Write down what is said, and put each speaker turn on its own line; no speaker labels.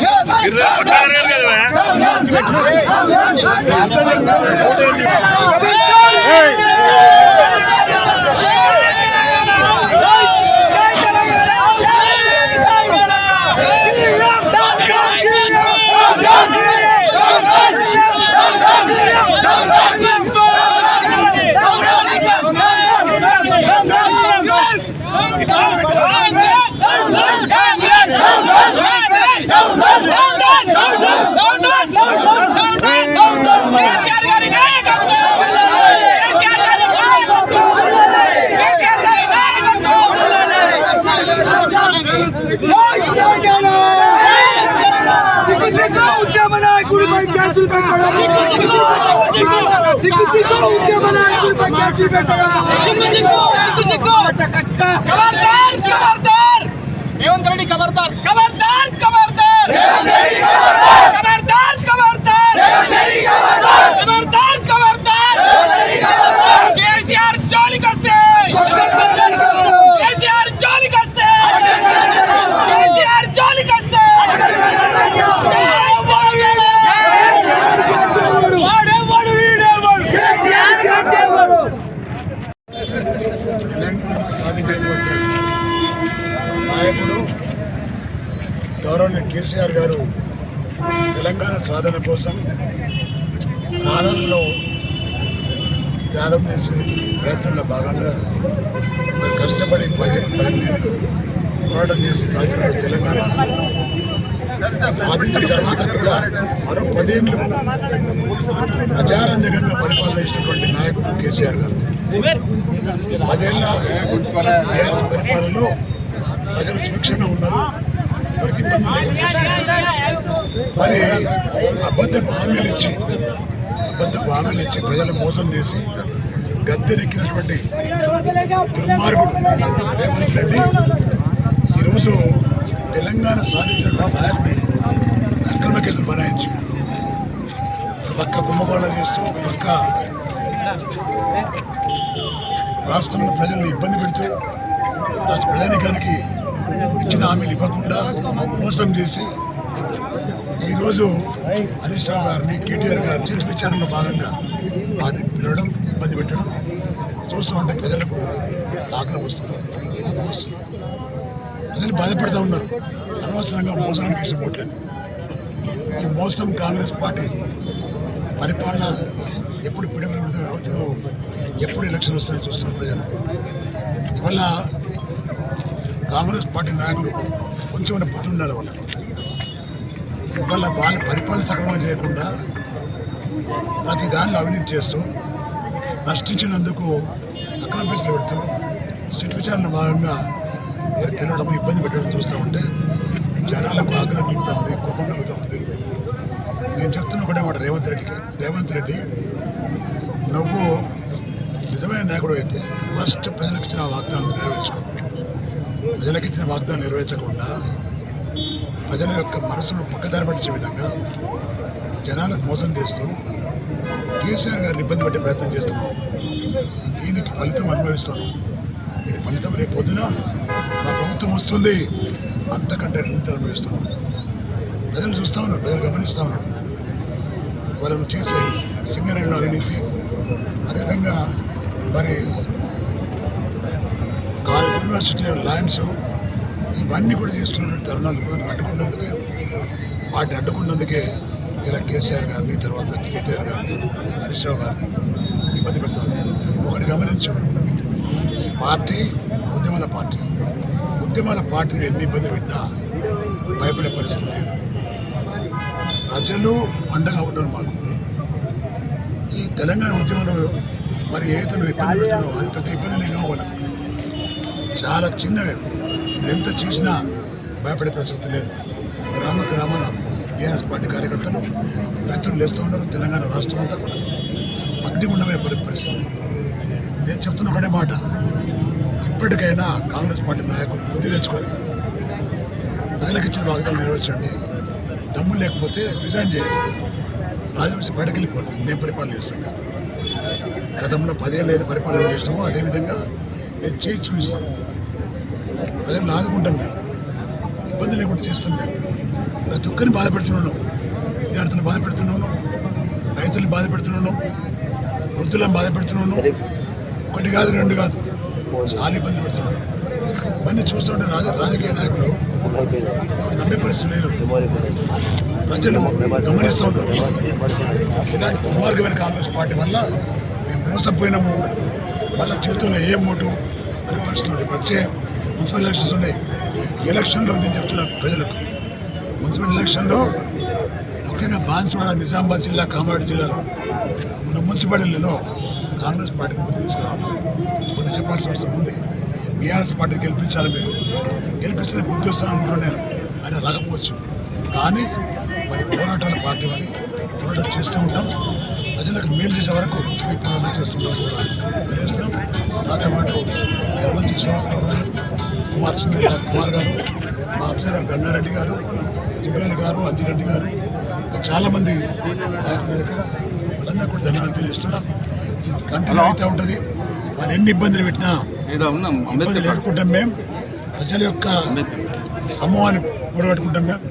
కేసీఆర్ గారి నాయకత్వం కేసీఆర్ గారి నాయకత్వం కేసీఆర్ గారి खबरदार खबरदार रेवंत रेड्डी खबरदार खबरदार खबरदार खबरदार खबरदार खबरदार కేసీఆర్
గారు తెలంగాణ సాధన కోసం ఆనందంలో త్యాగం చేసే ప్రయత్నంలో భాగంగా మరి కష్టపడి పది పన్నెండు పోరాటం చేసి సాధించిన తెలంగాణ సాధించిన తర్వాత కూడా మరో పదేళ్ళు ప్రజారంజకంగా పరిపాలన ఇచ్చినటువంటి నాయకుడు కేసీఆర్ గారు. ఈ పదేళ్ళ టీఆర్ఎస్ పరిపాలనలో ప్రజలు సురక్షంగా ఉన్నారు. ఎవరికి ఇబ్బంది లేకుండా మరి అబద్ధపు హామీలు ఇచ్చి అబద్ధపు హామీలు ఇచ్చి ప్రజలు మోసం చేసి గద్దెనెక్కినటువంటి దుర్మార్గుడు రేవంత్ రెడ్డి ఈరోజు తెలంగాణ సాధించినటువంటి నాయకుడి అక్రమ కేసులు బనాయించి ఒక పక్క కుంభకోణం చేస్తూ ఒక పక్క రాష్ట్రంలో ప్రజల్ని ఇబ్బంది పెడుతూ రాష్ట్ర ప్రజానికానికి ఇచ్చిన హామీలు ఇవ్వకుండా మోసం చేసి ఈరోజు హరీష్ రావు గారిని కేటీఆర్ గారిని చిట్ విచారణలో భాగంగా వారిని పిలవడం ఇబ్బంది పెట్టడం చూస్తూ ఉంటే ప్రజలకు ఆగ్రహం వస్తుంది కోపం వస్తుంది. ప్రజలు బాధపడుతూ ఉన్నారు. అనవసరంగా మోసానికి ఇచ్చిన ఈ మోసం కాంగ్రెస్ పార్టీ పరిపాలన ఎప్పుడు పిడమలు అవుతుందో ఎప్పుడు ఎలక్షన్ వస్తుందో చూస్తున్న ప్రజలు. ఇవల్ల కాంగ్రెస్ పార్టీ నాయకులు కొంచెం బుద్ధి ఉండాలి వాళ్ళకి. ఇవాళ వాళ్ళ పరిపాలన సక్రమం చేయకుండా ప్రతి దానిలో అవినీతి చేస్తూ నష్టించినందుకు అక్రమ కేసులు పెడుతూ సిట్ విచారణ భాగంగా పిలవడం ఇబ్బంది పెట్టడం చూస్తూ ఉంటే జనాలకు ఆగ్రహం కలుగుతూ ఉంది కోపం కలుగుతూ ఉంది నేను చెప్తున్న ఒకటే మాట రేవంత్ రెడ్డికి. రేవంత్ రెడ్డి నువ్వు నిజమైన నాయకుడు అయితే ఫస్ట్ ప్రజలకు ఇచ్చిన వాగ్దానం నెరవేర్చుకో. ప్రజలకు ఇచ్చిన వాగ్దానం నెరవేర్చకుండా ప్రజల యొక్క మనసును పక్కదారి పట్టించే విధంగా జనాలకు మోసం చేస్తూ కేసీఆర్ గారిని ఇబ్బంది పెట్టే ప్రయత్నం చేస్తున్నాం. దీనికి ఫలితం అనుభవిస్తాను. దీని ఫలితం రేపు పొద్దున మా ప్రభుత్వం వస్తుంది. అంతకంటే రెండు అనుభవిస్తాను. ప్రజలు చూస్తూ ఉన్నారు ప్రజలు గమనిస్తూ ఉన్నారు. వాళ్ళను చేసే సింగరేణిలో అవినీతి అదేవిధంగా మరి కాలేజ్ యూనివర్సిటీ ల్యాండ్స్ ఇవన్నీ కూడా చేస్తున్న తరుణాలు మనం అడ్డుకున్నందుకే వాటిని అడ్డుకున్నందుకే ఇలా కేసీఆర్ గారిని తర్వాత కేటీఆర్ గారిని హరీష్ రావు గారిని ఇబ్బంది పెడతాను ఒకటి గమనించు ఈ పార్టీ ఉద్యమాల పార్టీ. ఉద్యమాల పార్టీని ఎన్ని ఇబ్బంది పెట్టినా భయపడే పరిస్థితి లేదు. ప్రజలు అండగా ఉన్నారు మాకు. ఈ తెలంగాణ ఉద్యమంలో మరి ఏదైనా ఇబ్బంది పెడుతున్నావు అది పెద్ద ఇబ్బంది నేను వాళ్ళకు చాలా చిన్నవి ఎంత చేసినా భయపడే ప్రసక్తి లేదు. గ్రామ గ్రామాన బీఆర్ఎస్ పార్టీ కార్యకర్తలు వ్యక్తులు లేస్తూ ఉన్నారు తెలంగాణ రాష్ట్రం అంతా కూడా. అగ్నిగుండమే పరిస్థితి. నేను చెప్తున్న ఒకటే మాట. ఇప్పటికైనా కాంగ్రెస్ పార్టీ నాయకులు బుద్ధి తెచ్చుకొని ప్రజలకు ఇచ్చిన వాగ్దానం నెరవేర్చండి. దమ్ము లేకపోతే రిజైన్ చేయండి. రాజవంశీ బయటకు వెళ్ళిపోండి. మేము పరిపాలన చేస్తాము గతంలో పదేళ్ళు ఏదో పరిపాలన చేసినామో అదేవిధంగా మేము చేయి చూపిస్తాం ప్రజలను ఆదుకుంటాం మేము ఇబ్బంది లేకుండా చేస్తాం మేము ప్రతి ఒక్కరిని బాధపెడుతున్నాను విద్యార్థులను బాధపెడుతున్నాను రైతులను బాధపెడుతున్నాను వృద్ధులను బాధపెడుతున్నాను ఒకటి కాదు రెండు కాదు. చాలా ఇబ్బంది పెడుతున్నాను. ఇవన్నీ చూస్తుంటే రాజ రాజకీయ నాయకులు ఎవరు నమ్మే పరిస్థితి లేరు ప్రజలు గమనిస్తూ ఉన్నారు. ఇలాంటి దుర్మార్గమైన కాంగ్రెస్ పార్టీ వల్ల మేము మోసపోయినాము. మళ్ళీ జీవితంలో ఏ మోటు అనే పరిస్థితులు ప్రత్యేక మున్సిపల్ ఎలక్షన్స్ ఉన్నాయి. ఎలక్షన్లో నేను చెప్తున్నా ప్రజలకు. మున్సిపల్ ఎలక్షన్లో ముఖ్యంగా బాన్సువాడ నిజామాబాద్ జిల్లా కామారెడ్డి జిల్లాలో ఉన్న మున్సిపాలిటీలలో కాంగ్రెస్ పార్టీకి బుద్ధి తీసుకురావాలి. బుద్ధి చెప్పాల్సిన అవసరం ఉంది. బీఆర్ఎస్ పార్టీని గెలిపించాలి మీరు. గెలిపిస్తే బుద్ధి వస్తాను అనుకుంటున్నాను ఆయన రాకపోవచ్చు. కానీ మరి పోరాటాల పార్టీ అని పోరాటం చేస్తూ ఉంటాం. ప్రజలకు మేలు చేసే వరకు ఈ పోరాటం చేస్తుంటాం కూడా తెలియజేస్తున్నాం నాతో పాటు ఎలమంచి అవసరం కుమార్ సింగ్ గారు కుమార్ గారు మా అఫ్సర్ గన్నారెడ్డి గారు జిబ్రాన్ గారు అంజిరెడ్డి గారు ఇంకా చాలామంది వాళ్ళందరూ కూడా ధన్యవాదాలు తెలియజేస్తున్నాం. ఇది కంటిన్యూ అవుతూ ఉంటుంది. వాళ్ళు ఎన్ని ఇబ్బందులు పెట్టినా
ఇక్కడ ఉన్నాం.
ఇబ్బంది
అంబేద్కర్
లేకుంటాం మేము. ప్రజల యొక్క సమూహాన్ని కూడబెట్టుకుంటాం మేము.